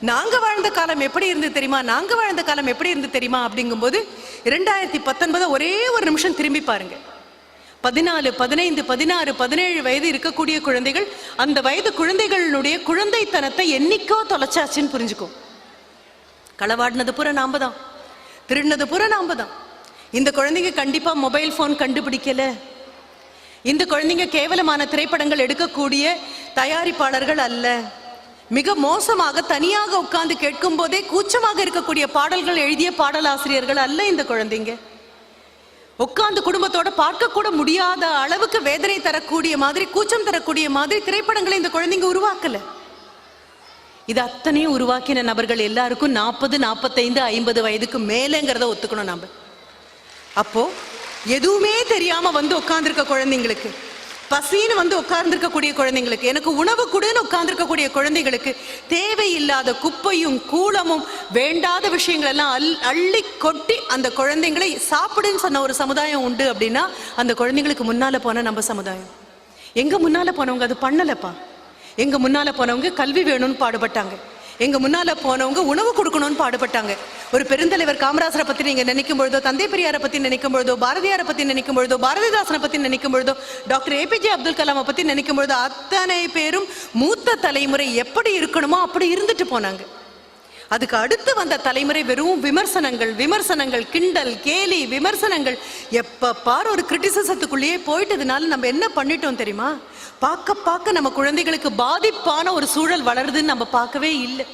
நாங்க வாழ்ந்த காலம் எப்படி இருந்து தெரியுமா? நாங்க வாழ்ந்த காலம் எப்படி இருந்து தெரியுமா? அப்படிங்கும்போது இரண்டாயிரத்தி பத்தொன்பது ஒரே ஒரு நிமிஷம் திரும்பி பாருங்க. பதினாலு பதினைந்து பதினாறு பதினேழு வயது இருக்கக்கூடிய குழந்தைகள் அந்த வயது குழந்தைகளுடைய குழந்தைத்தனத்தை என்னைக்கோ தொலைச்சாச்சுன்னு புரிஞ்சுக்கும். களவாடினது பூரா நாம தான். திருடினது பூரா நாம தான். இந்த குழந்தைங்க கண்டிப்பா மொபைல் ஃபோன் கண்டுபிடிக்கல. இந்த குழந்தைங்க கேவலமான திரைப்படங்கள் எடுக்கக்கூடிய தயாரிப்பாளர்கள் அல்ல. மிக மோசமாக தனியாக உட்கார்ந்து கேட்கும் போதே கூச்சமாக இருக்கக்கூடிய பாடல்கள் எழுதிய பாடலாசிரியர்கள் அல்ல இந்த குழந்தைங்க. உட்கார்ந்து குடும்பத்தோட பார்க்க கூட முடியாத அளவுக்கு வேதனை தரக்கூடிய மாதிரி கூச்சம் தரக்கூடிய மாதிரி திரைப்படங்களை இந்த குழந்தைங்க உருவாக்கல. இது அத்தனையும் உருவாக்கின நபர்கள் எல்லாருக்கும் நாற்பது நாற்பத்தைந்து ஐம்பது வயதுக்கு மேலேங்கிறத ஒத்துக்கணும் நாம. அப்போ எதுவுமே தெரியாம வந்து உட்காந்துருக்க குழந்தைங்களுக்கு பசின்னு வந்து உட்கார்ந்துருக்கக்கூடிய குழந்தைங்களுக்கு எனக்கு உணவு கொடுன்னு உட்கார்ந்துருக்கக்கூடிய குழந்தைங்களுக்கு தேவையில்லாத குப்பையும் கூலமும் வேண்டாத விஷயங்கள் எல்லாம் அல் அள்ளி கொட்டி அந்த குழந்தைங்களை சாப்பிடுன்னு சொன்ன ஒரு சமுதாயம் உண்டு அப்படின்னா அந்த குழந்தைங்களுக்கு முன்னால் போன நம்ம சமுதாயம். எங்கள் முன்னால் போனவங்க அது பண்ணலப்பா. எங்கள் முன்னால் போனவங்க கல்வி வேணும்னு பாடுபட்டாங்க. எங்கள் முன்னால் போனவங்க உணவு கொடுக்கணும்னு பாடுபட்டாங்க. ஒரு பெருந்தலைவர் காமராசரை பத்தி நீங்க நினைக்கும் பொழுதோ தந்தை பெரியாரை பத்தி நினைக்கும் பொழுதோ பாரதியாரை பத்தி நினைக்கும் பொழுதோ பாரதிதாசனை பத்தி நினைக்கும் பொழுதோ டாக்டர் ஏபிஜே அப்துல் கலாமை பத்தி நினைக்கும் பொழுதோ அத்தனை பேரும் மூத்த தலைமுறை எப்படி இருக்கணுமோ அப்படி இருந்துட்டு போனாங்க. அதுக்கு அடுத்து வந்த தலைமுறை வெறும் விமர்சனங்கள் விமர்சனங்கள் கிண்டல் கேலி விமர்சனங்கள். எப்ப பார் ஒரு கிரிட்டிசிசத்துக்குள்ளேயே போயிட்டதுனால நம்ம என்ன பண்ணிட்டோம் தெரியுமா? பார்க்க பார்க்க நம்ம குழந்தைகளுக்கு பாதிப்பான ஒரு சூழல் வளருதுன்னு நம்ம பார்க்கவே இல்லை.